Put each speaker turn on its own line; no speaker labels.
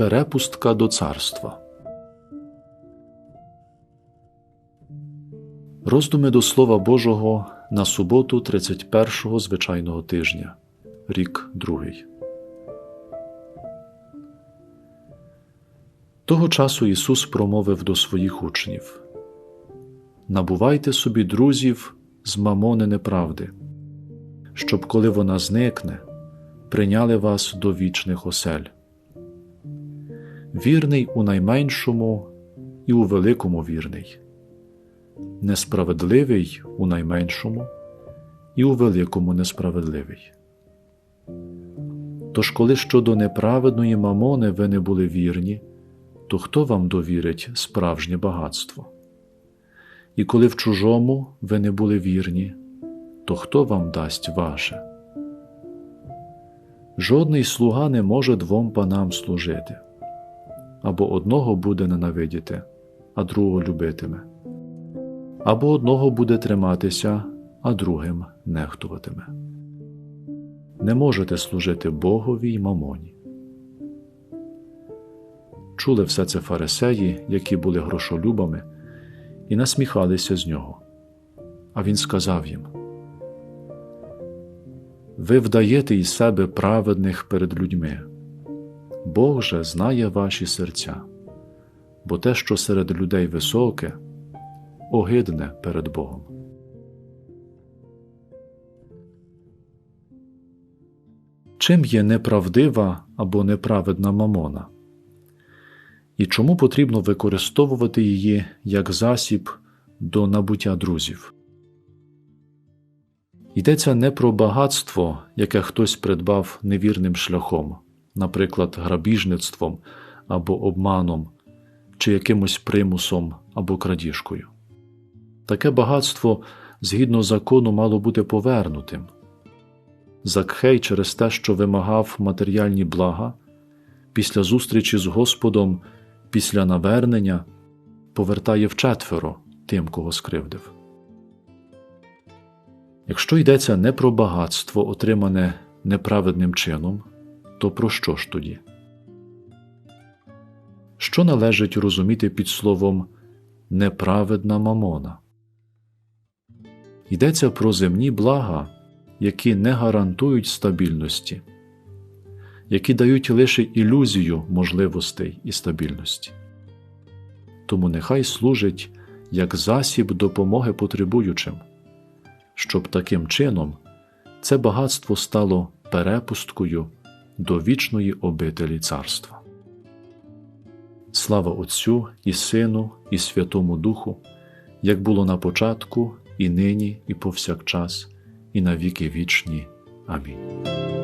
перепустка до царства. Роздуми до Слова Божого на суботу 31-го звичайного тижня, рік другий. Того часу Ісус промовив до своїх учнів Набувайте собі друзів з мамони неправди, щоб, коли вона зникне, прийняли вас до вічних осель. Вірний у найменшому і у великому вірний, несправедливий у найменшому і у великому несправедливий. Тож, коли щодо неправедної мамони ви не були вірні, то хто вам довірить справжнє багатство? І коли в чужому ви не були вірні, то хто вам дасть ваше? Жодний слуга не може двом панам служити, або одного буде ненавидіти, а другого любитиме, або одного буде триматися, а другим нехтуватиме. Не можете служити Богові й мамоні. Чули все це фарисеї, які були грошолюбами, і насміхалися з нього. А він сказав їм: Ви вдаєте із себе праведних перед людьми, Бог же знає ваші серця, бо те, що серед людей високе, огидне перед Богом. Чим є неправдива або неправедна мамона? І чому потрібно використовувати її як засіб до набуття друзів? Йдеться не про багатство, яке хтось придбав невірним шляхом, наприклад, грабіжництвом або обманом, чи якимось примусом або крадіжкою. Таке багатство згідно закону мало бути повернутим. Закхей через те, що вимагав матеріальні блага, після зустрічі з Господом, після навернення повертає вчетверо тим, кого скривдив. Якщо йдеться не про багатство, отримане неправедним чином, то про що ж тоді? Що належить розуміти під словом неправедна мамона? Йдеться про земні блага, які не гарантують стабільності, які дають лише ілюзію можливостей і стабільності. Тому нехай служить як засіб допомоги потребуючим, щоб таким чином це багатство стало перепусткою до вічної обителі царства. Слава Отцю і Сину, і Святому Духу, як було на початку, і нині, і повсякчас, і на віки вічні. Амінь.